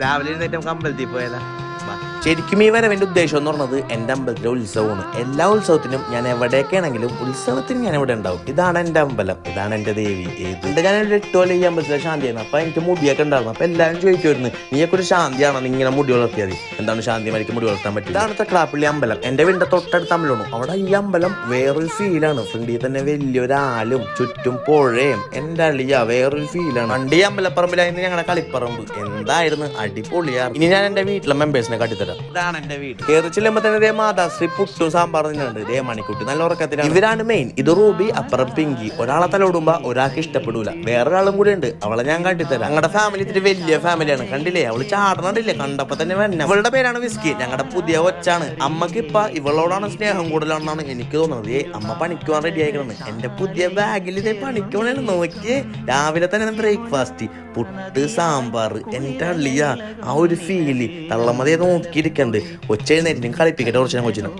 രാവിലെ എഴുന്നേറ്റ് നമുക്ക് അമ്പലത്തിൽ പോയാലോ വാ. ശരിക്കും ഈ വരവിന്റെ ഉദ്ദേശം എന്ന് പറഞ്ഞത് എന്റെ അമ്പലത്തിലെ ഉത്സവമാണ്. എല്ലാ ഉത്സവത്തിനും ഞാൻ എവിടേക്കാണെങ്കിലും ഉത്സവത്തിന് ഞാൻ ഇവിടെ ഉണ്ടാവും. ഇതാണ് എന്റെ അമ്പലം. ഇതാണ് എന്റെ ദേവി. ഏത്? എന്റെ ഞാൻ എട്ട് കൊല്ലം ഈ അമ്പലത്തിലെ ശാന്തിയാണ് അപ്പൊ എനിക്ക് മുടിയൊക്കെ ഉണ്ടായിരുന്നു. അപ്പൊ എല്ലാവരും ചോദിക്കുമായിരുന്നു നീയൊക്കെ ഒരു ശാന്തിയാണോ? നീ ഇങ്ങനെ മുടി വളർത്തിയത് എന്താണ് ശാന്തി? മരിക്ക് മുടി വളർത്താൻ പറ്റും ഇതാണ് തക്കളാപ്പള്ളി അമ്പലം. എന്റെ വീടിന്റെ തൊട്ടടുത്ത അമ്പലമാണ് അവിടെ ഈ അമ്പലം വേറൊരു ഫീലാണ്. ഫ്രണ്ടിൽ തന്നെ വലിയൊരാലും ചുറ്റും പുഴയും എന്റെ അളിയ വേറൊരു ഫീലാണ്. പണ്ട് അമ്പലപ്പറമ്പിലായിരുന്നു ഞങ്ങളുടെ കളിപ്പറമ്പ്. എന്തായിരുന്നു? അടിപൊളിയാണ് ഇനി ഞാൻ എന്റെ വീട്ടിലെ മെമ്പേഴ്സിനെ കാട്ടിത്തരാം. ഇതാണ് എന്റെ വീട്. കയറി ചെല്ലുമ്പോ തന്നെ മാതാശ്രീ പുട്ടും സാമ്പാർ തന്നെയുണ്ട് മണിക്കുട്ടി. നല്ല ഉറക്കത്തിലാണ്. ഇവരാണ് മെയിൻ ഇത് റൂബി അപ്പുറം പിങ്കി. ഒരാളെ തലോടുമ്പോ ഒരാൾക്ക് ഇഷ്ടപ്പെടൂല. വേറൊരാളും കൂടെ ഉണ്ട്. അവളെ ഞാൻ കാട്ടിത്തരാം. ഞങ്ങളുടെ ഫാമിലി ഇത്തിരി വലിയ ഫാമിലിയാണ് കണ്ടില്ലേ? അവൾ ചാടണണ്ടില്ലേ? കണ്ടപ്പോ തന്നെ വേണ്ട അവളുടെ പേരാണ് വിസ്കി. ഞങ്ങളുടെ പുതിയ ഒച്ചാണ് അമ്മയ്ക്ക് ഇപ്പൊ ഇവളോടാണ് സ്നേഹം കൂടുതലാണെന്നാണ് എനിക്ക് തോന്നുന്നത്. ഏ അമ്മ പണിക്കുവാൻ റെഡി ആയിക്കണം. എന്റെ പുതിയ ബാഗിൽ ഇതേ പണിക്കുവാനാണ്. നോക്കിയേ. രാവിലെ തന്നെ ബ്രേക്ക്ഫാസ്റ്റ് പുട്ട് സാമ്പാർ എന്റെ അള്ളിയ ആ ഒരു ഫീൽ തള്ളമതിയെ നോക്കിയിരിക്കണ്ട്. ഒച്ച എഴുന്നേറ്റിനും കളിപ്പിക്കട്ടെ കുറച്ച് കൊച്ചിനും.